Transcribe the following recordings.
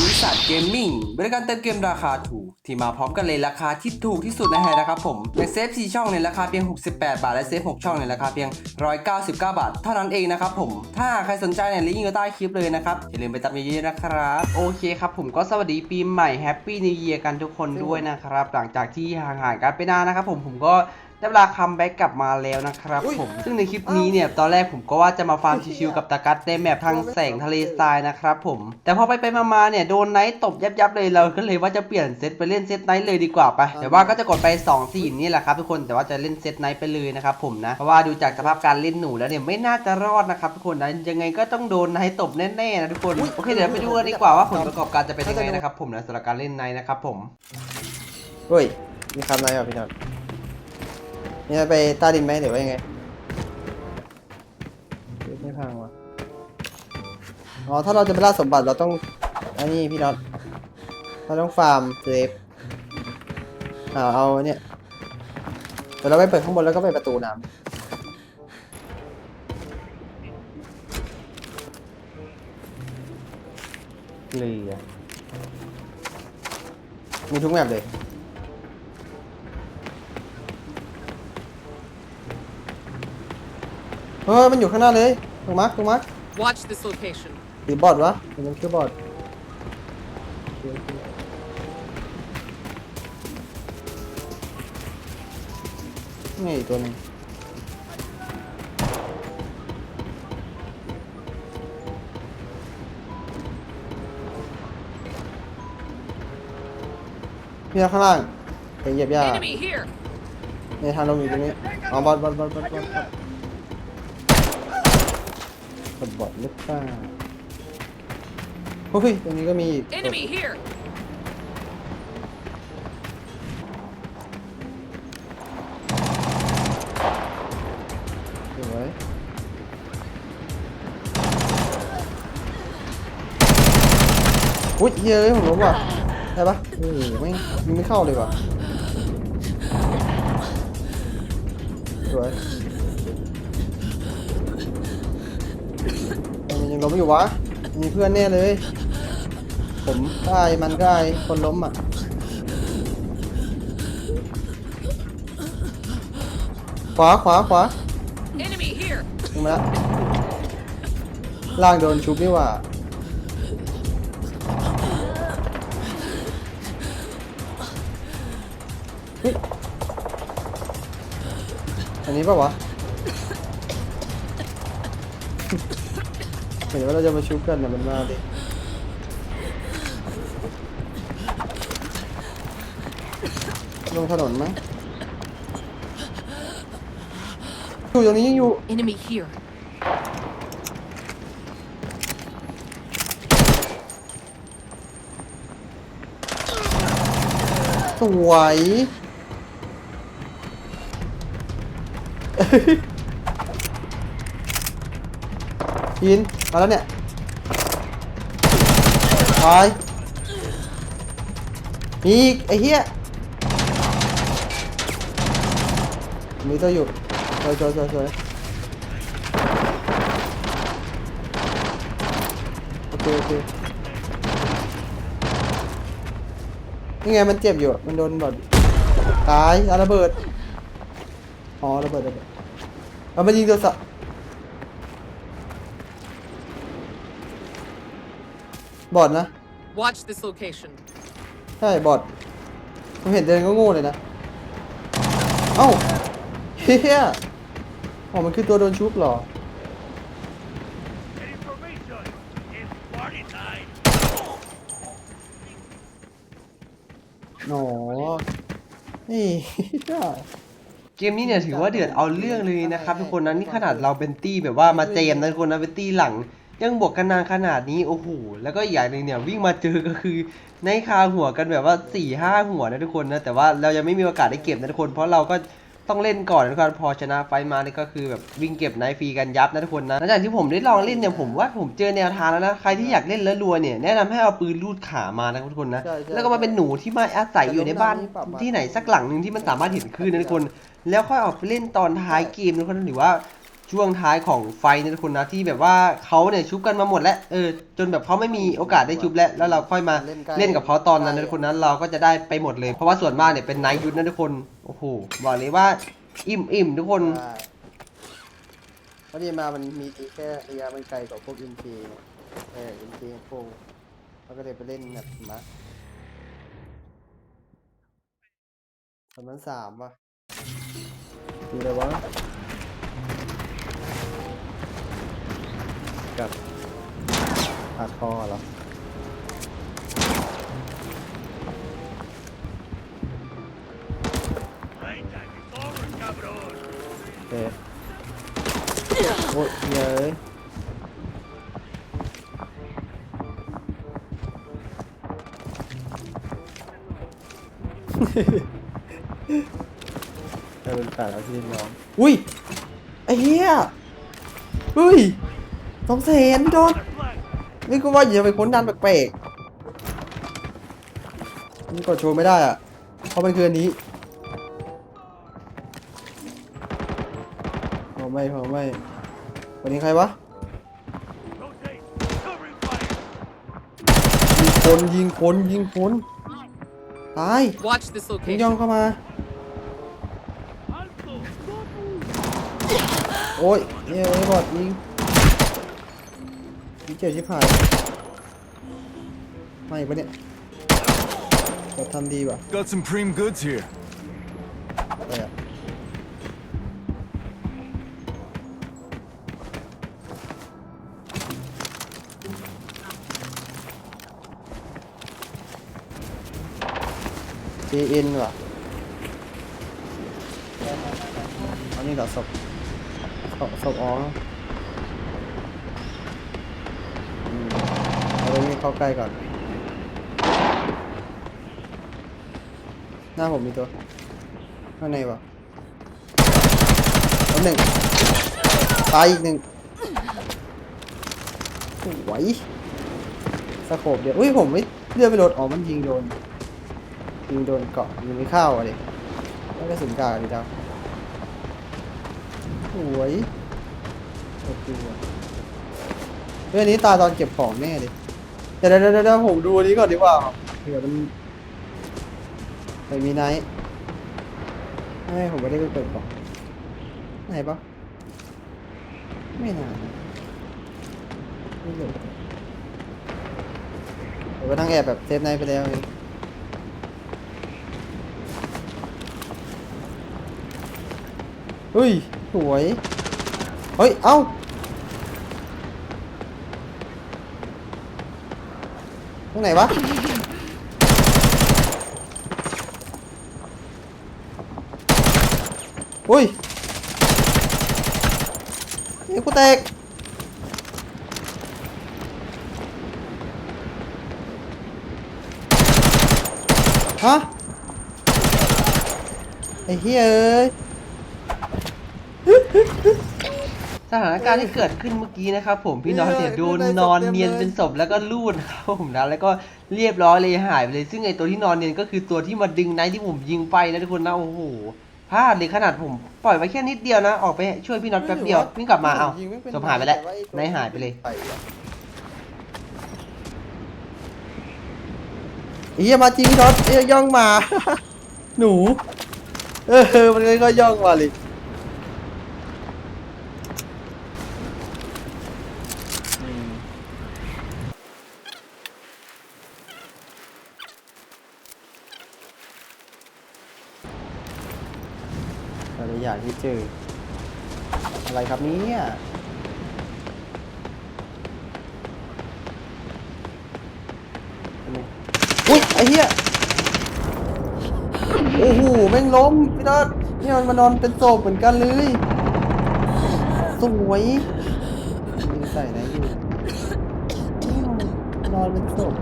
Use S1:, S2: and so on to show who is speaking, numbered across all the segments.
S1: บริษัทเกมมิ่งบริการเติมเกมราคาถูก ที่มาพร้อมกันเลยราคาที่ถูกที่สุดในไทยนะครับผมในเซฟ4ช่องในราคาเพียง 68 บาท และเซฟ6ช่องในราคาเพียง 199 บาท เท่านั้นเองนะครับผมถ้าใครสนใจเนี่ยลิงก์อยู่ใต้คลิปเลยนะครับอย่าลืมไปตามเยอะๆนะครับ โอเคครับผมก็สวัสดีปีใหม่แฮปปี้นิวเยียร์กันทุกคนด้วยนะครับหลังจากที่ห่างหายกันไปนานนะครับผมผมก็ ได้เวลาคัมแบ็กกลับมาแล้วนะครับ
S2: อุ๊ย
S1: ผม ซึ่งในคลิปนี้เนี่ยตอนแรกผมก็ว่าจะมาฟาร์มชิวๆกับตะกัดในแมปทางแสงทะเลทรายนะครับผม แต่พอไปไปๆมาๆเนี่ยโดนไนท์ตบยับๆเลยเราก็เลยว่าจะเปลี่ยนเซตไปเล่นเซตไนท์เลยดีกว่าไป แต่ว่าก็จะกดไป2 4นี่แหละครับทุกคนแต่ว่าจะเล่นเซตไนท์ไปเลยนะครับผมนะ เพราะว่าดูจากสภาพการเล่นหนูแล้วเนี่ยไม่น่าจะรอดนะครับทุกคนนะยังไงก็ต้องโดนไนท์ตบแน่ๆนะทุกคน โอเคเดี๋ยวไปดูกันดีกว่าว่าผลประกอบการจะเป็นยังไงนะครับผมนะสำหรับการเล่นไนท์นะครับผม
S2: เฮ้ยมีคำอะไรอะพี่น็อต นี่จะไปใต้ดินไหมหรือว่ายังไงไม่พังวะอ๋อถ้าเราจะไปล่าสมบัติเราต้องอันนี้พี่น็อตเราต้องฟาร์มเซฟอ่าเอาเนี่ยเดี๋ยวเราไปเปิดข้างบนแล้วก็ไปประตูน้ำเรือมีทุกแมปเลย ฮ้ยมันอยู่ข้างหน้าเลยตรงมาร์คตรงมาร์ค
S3: Watch this location.
S2: หรือบอดวะหรือมันคือบอดนี่อีกตัวหนึงพี่ข้างล่างไปเหยียบหญ้า
S3: Enemy here.
S2: ในทางลงอยู่ตรงนี้อ๋อบอดบอดบอดบอดบอด บอดบอดบอดหรือเปล่าเฮ้ยตรงนี้ก็มีอีก
S3: Enemy here.
S2: สวยอุ้ยเฮ้ยผมล้มว่ะได้ปะโอ้โหไม่งยิงไม่เข้าเลยว่ะสวย งล้มอยู่วะ มีเพื่อนแน่เลย ผมก็อายมันก็อายคนล้มอะ ขวาขวาขวา
S3: Enemy here.
S2: ลงมาแล้วล่างโดนชุบนี่หว่าเฮ้ยอันนี้ปะวะ เห็นว่าเราจะมาชุบกันเนี่ยมันมาดิลงถนนมั้งอยู่ตรงนี้ยังอยู่
S3: Enemy here.
S2: สวย ยิน มาแล้วเนี่ยตายมีอีกไอ้เหี้ยมีตัวอยู่สวยสวยสวยสวยโอเคโอเคนี่ไงมันเจ็บอยู่มันโดนบอดตายระเบิดอ๋อระเบิดระเบิดเอามายิงตัวสะ บอดนะ
S3: Watch this location.
S2: ใช่บอดผมเห็นเดินก็โง่เลยนะ เอ้าเฮียอ๋อมันคือตัวโดนชุบเหรอ
S4: Information is party time.
S2: หนอนี่เหี้ย
S1: เกมนี้เนี่ยถือว่าเดือดเอาเรื่องเลยนะครับทุกคนนะนี่ขนาดเราเป็นตี้แบบว่ามาเจมนะทุกคนนะเป็นตี้หลัง ยังบวกกันนานขนาดนี้โอ้โหแล้วก็อีกอย่างหนึ่งเนี่ยวิ่งมาเจอก็คือในคาหัวกันแบบว่า4ี่ห้าหัวนะทุกคนนะแต่ว่าเรายังไม่มีโอกาสได้เก็บนะทุกคน เพราะเราก็ต้องเล่นก่อนนะทุกคนพอชนะไฟท์มานี่ก็คือแบบวิ่งเก็บไนท์ฟรีกันยับนะทุกคนนะหลังจากที่ผมได้ลองเล่นเนี่ยผมว่าผมเจอแนวทางแล้วนะใครที่อยากเล่นแล้วรัวเนี่ยแนะนำให้เอาปืนลูดขามานะทุกคนนะ
S2: ใช่ใช่
S1: แล้วก็มาเป็นหนูที่มาอาศัยอยู่ในบ้าน
S2: แต่ลงน้ำนี่ปรับมา
S1: ที่ไหนสักหลังหนึ่งที่มันสามารถเห็นคลื่นนะทุกคน แล้วค่อยออกไปเล่นตอนท้ายเกมนะทุกคนหรือว่า ช่วงท้ายของไฟนะทุกคนนะที่แบบว่าเขาเนี่ยชุบกันมาหมดแล้วเออจนแบบเขาไม่มีโอกาสได้ชุบแล้วแล้วเราค่อยมา
S2: เล่นใกล้
S1: เล่นกับเขาตอนนั้นนะทุกคนนะเราก็จะได้ไปหมดเลยเพราะว่าส่วนมากเนี่ยเป็นไนท์ยุทธนะทุกคนโอ้โหบอกเลยว่าอิ่มอิ่มทุกคน
S2: ใช่เพราะดีมามันมีตีแค่ระยะมันไกลกว่าพวกอินทีเอออินทีพวกเขาก็เลยไปเล่นแบบมาสามพันสามว่ะดูเลยวะ กับอาคอเหรอ
S4: Right time is over, cabrón.
S2: โอเคโอ้ยเย้ยจะเป็นแปดแล้วที่น้อง อุ้ยไอ้เหี้ยเฮ้ย สองแสนพี่โดน
S4: Another flag.
S2: นี่ก็ว่าอย่าไปค้นดันแปลกๆนี่กดโชว์ไม่ได้อะ เพราะมันคืออันนี้พอไม่พอไม่วันนี้ใครวะ
S4: Rotate. Covering fire.
S2: ยิงคนยิงคนยิงคนตาย
S3: Watch this
S2: ยิงย่อง
S3: location.
S2: เข้ามา
S4: Alto. Don't move.
S2: โอ้ยเนี่ยไอ้บอดยิง ยิงเจ็บชิบหายไม่ปะเนี่ยจะทำดีป่ะ
S5: Got some preem goods here.
S2: ไปอะเจเอ็นว่ะอันนี้เหรอศพศพศพอ๋ออืม เข้าใกล้ก่อน หน้าผมมีตัว ข้างในวะแล้วหนึ่งตายอีกหนึ่งสวยสโคบเดียว อุ้ยผมไม่เลือกไปโดนอ๋อมันยิงโดน ยิงโดนเกาะยิงไม่เข้าอะดิไม่ได้สุนกาดิดาวสวยโอ้โหเรื่องนี้ตาตอนเก็บของแน่เลย เดี๋ยวเดี๋ยวเดี๋ยวผมดูอันนี้ก่อนดีกว่าเผื่อมันไปมีไนท์ไม่ผมไม่ได้ไปเปิดกล่องไหนปะไม่นานนะไม่รู้ผมก็นั่งแอบแบบเซฟไนท์ไปแล้วเองเฮ้ย สวย เฮ้ย เอ้า ตรงไหนวะอุ้ยเฮ้ยกูแตก ฮะ ไอ้เฮ้ยเอ้ย
S1: สถานการณ์ที่เกิดขึ้นเมื่อกี้นะครับผมพี่น้องเนี่ยโดนนอนเนียนเป็นศพแล้วก็ลูดนะครับผมนะแล้วก็เรียบร้อยเลยหายไปเลยซึ่งไอตัวที่นอนเนียนก็คือตัวที่มาดึงไนท์ที่ผมยิงไปนะทุกคนนะโอ้โหพลาดเลยขนาดผมปล่อยไว้แค่นิดเดียวนะออกไปช่วยพี่น็อตแป๊บเดียววิ่งกลับมาเอาศพหายไปแล้วไนท์หายไปเลย
S2: เฮียมาจริงพี่น็อตเอ้ยย่องมา หนู เออมันก็ย่องมาเลยแต่ละอย่างที่ เจอ อะไรครับเนี่ยอันนี้อุ้ยไอ้เหี้ย โอ้โห แม่งล้มพี่น็อตนี่มันมานอนเป็นศพเหมือนกันเลย สวยยิงใส่ไหนอยู่นี่มันนอนเป็นศพ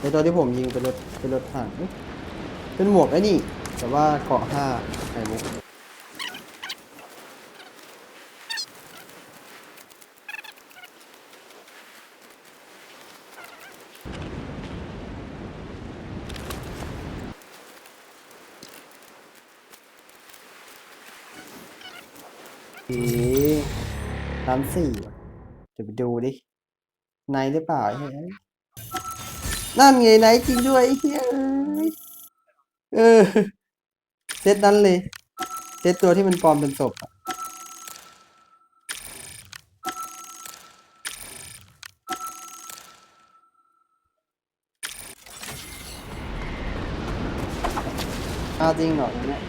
S2: ในตัวที่ผมยิงเป็นรถเป็นรถถัง เป็นหมวกไอ้นี่ แต่ว่าเกาะห้าไข่มุกร้านสี่เดี๋ยวไปดูดิ ในหรือเปล่าเฮ้ยนั่นไงไนจริงด้วยเฮีย เออ เซตนั้นเลย เซตตัวที่มันปลอมเป็นศพอะอ้าวจริงเหรอเนี่ย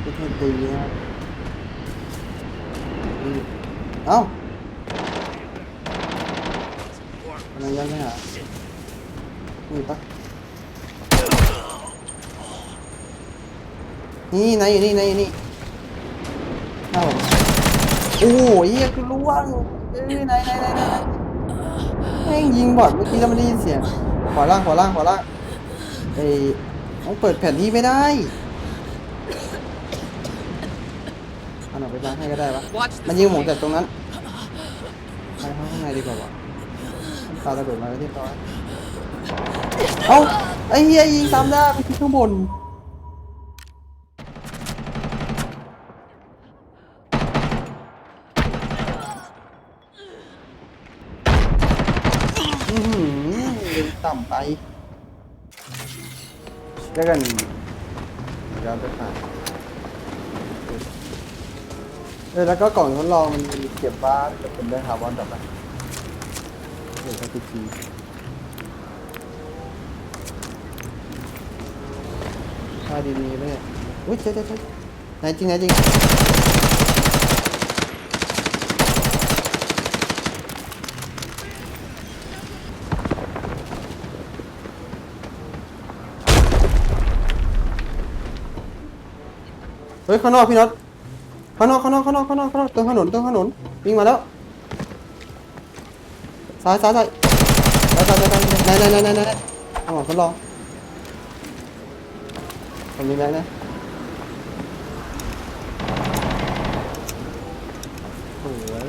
S2: ไม่ใช่ดีนะครับนี่เอ้าอะไรยังไม่หานี่ปะ นี่นายอยู่นี่นายอยู่นี่เอ้าโอ้ยเหี้ยกูรู้ว่าเอ้ยนายนายนายนายแม่งยิงบอดเมื่อกี้แล้วไม่ได้ยินเสียงขวาล่างขวาล่างขวาล่างไอ้ต้องเปิดแผนที่ไม่ได้เอันออกไปบ้างให้ก็ได้ปะมันยิงหมูจากตรงนั้นไปเข้าข้างในดีกว่าวะปาระเบิดมาแล้วเรียบร้อยเอ้าไอ้เฮียยิงตามได้ไปที่ข้างบนอื้อหือยิง ต่ำไปแล้วกันย้อนไปผ่านเออแล้วก็กล่องทดลองมันมีเก็บบ้าจะเป็นได้คาร์บอนกลับไปเดี๋ยวก็ติดทีค่าดีๆไหมเนี่ยอุ้ยเจ๊เจ๊เจ๊ไหนจริงไหนจริง เฮ้ยข้างนอกพี่น็อตข้างนอกข้างนอกข้างนอกข้างนอกข้างนอกตรงถนนตรงถนนวิ่งมาแล้วซ้ายซ้ายซ้ายซ้ายซ้ายซ้ายซ้ายไหนไหนไหนไหนไหนเอาทดลองผมมีแม็กนะโอ้ย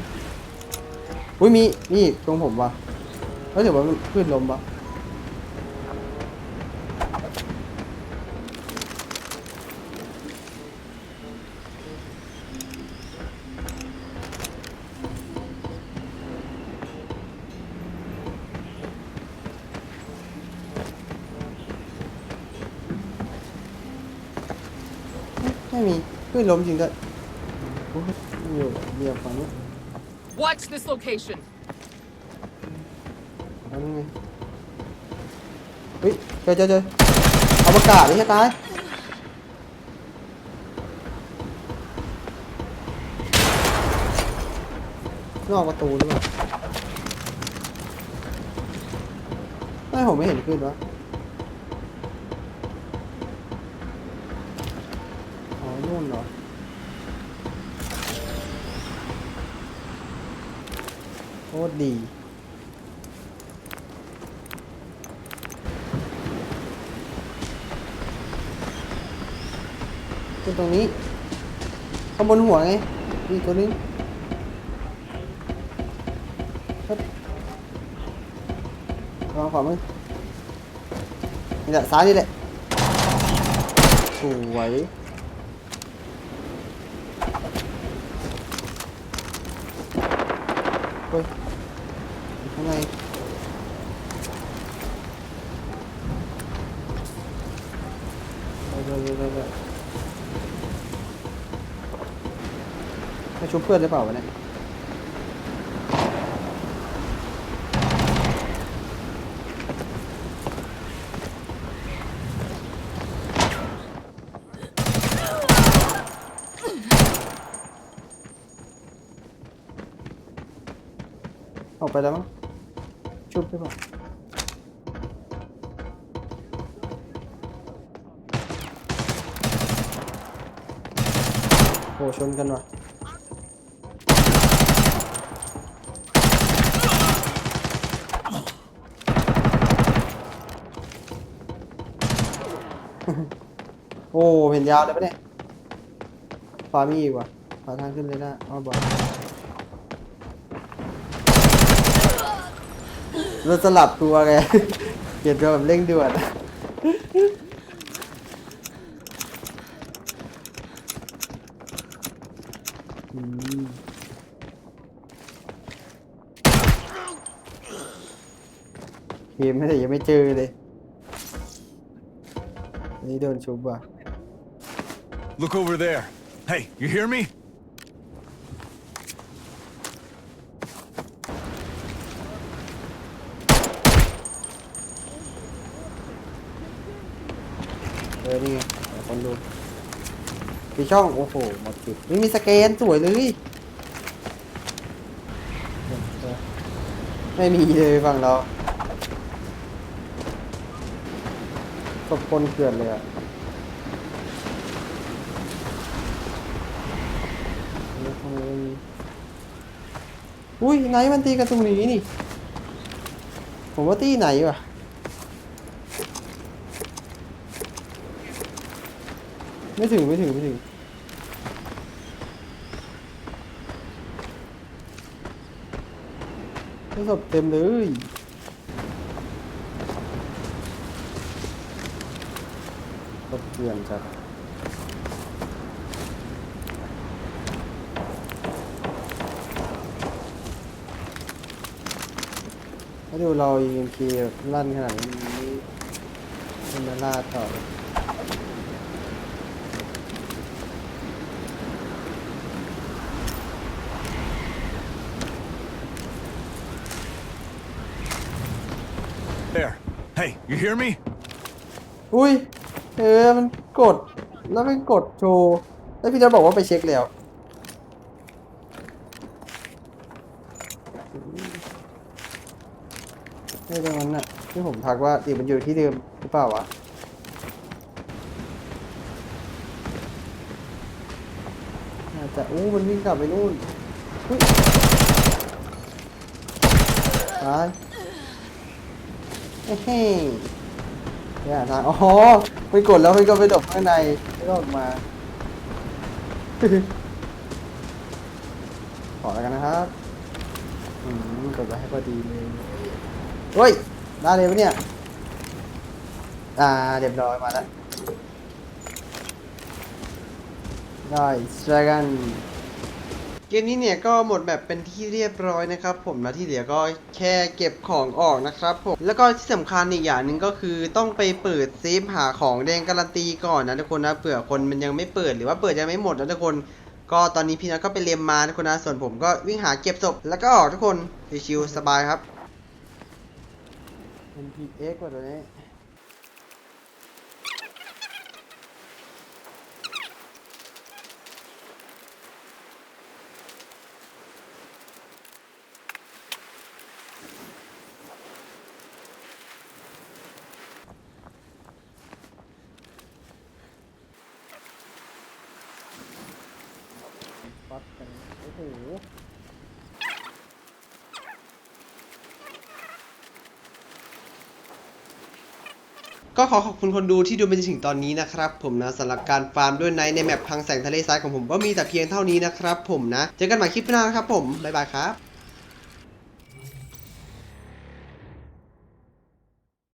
S2: อุ้ยมีนี่ตรงผมว่ะเฮ้ยเดี๋ยวว่ามันขึ้นลมปะไม่ มีขึ้นลมจริงด้วยโอ้ยอยู่เดียวฝั่งนี้
S3: Watch this location.
S2: อันนี้ไงเฮ้ยเจอเจอเจอเอาประกาศดิให้ตาย นอกประตูหรือเปล่าไม่ผมไม่เห็นขึ้นวะ นู่นเหรอโคตรดี ขึ้นตรงนี้ ข้างบนหัวไงมีอีกตัวนึงครับลองขวามือนี่แหละซ้ายนี่แหละสวยเฮ้ย อยู่ข้างในเร็วเร็วเร็วเร็วให้ชุบเพื่อนหรือเปล่าวะเนี่ยออกไปแล้วมั้ง ชุบหรือเปล่าโอ้ชนกันว่ะโอ้ เห็นยาวเลยปะเนี่ยฟ้ามีอีกว่ะขอทางขึ้นเลยนะเอาบอก เราสลับตัวไง เปลี่ยนตัวแบบเร่งด่วนอืมเมไม่แต่ยังไม่เจอเลย นี่โดนชุบว่ะ
S5: Look over there. Hey, you hear me?
S2: ช่อง โอ้โห หมดจุดไม่มีสแกนสวยเลยไม่มีเลยฝั่งเราตบคนเกลือนเลยอะแล้วทำไมไม่มีอุ้ยไหนมันตีกันตรงนี้นี่ ผมว่าตีไหนวะไม่ถึงไม่ถึงไม่ถึง ไม่ ศพเต็มเลยศพเกลื่อนจัดถ้าดูเรายิงทีลั่นขนาดนี้มันมาล่าต่อ
S5: There. Hey, you hear me?
S2: อุ้ย เออ มันกด แล้วมันกดโชว์ แล้วพี่จะบอกว่าไปเช็คแล้วไม่ตรงนั้นน่ะที่ผมทักว่าตีมันอยู่ที่เดิมหรือเปล่าวะ น่าจะอู้มันวิ่งกลับไปนู่นอุ้ยตาย เฮ้ยเนี่ยทางอ๋อไปกดแล้วมันก็ไปหลบข้างในไม่ก็ออกมา ขอแล้วกันนะครับอืมกดไว้ให้พอดีเลยเฮ้ยได้เลยปะเนี่ย อ่าเรียบร้อยมาแล้วได้สตรกัน เกมนี้เนี่ยก็หมดแบบเป็นที่เรียบร้อยนะครับ ผมนะที่เหลือก็แค่เก็บของออกนะครับผมแล้วก็ที่สำคัญอีกอย่างหนึ่งก็คือต้องไปเปิดเซฟหาของแดงการันตีก่อนนะทุกคนนะเผื่อคนมันยังไม่เปิดหรือว่าเปิดยังไม่หมดนะทุกคน ก็ตอนนี้พี่นัทก็ไปเรียมมาทุกคนนะส่วนผมก็วิ่งหาเก็บศพแล้วก็ออกทุกคนชิวๆสบายครับ NPX กว่าตัวนี้ ปัดกันโอ้โห ก็ขอขอบคุณคนดูที่ดูไปจนถึงตอนนี้นะครับผมนะสำหรับการฟาร์มด้วยไนท์ในแมปพังแสงทะเลทรายของผมก็มีแต่เพียงเท่านี้นะครับผมนะ เจอกันใหม่คลิปหน้านะครับผม บ๊ายบายครับ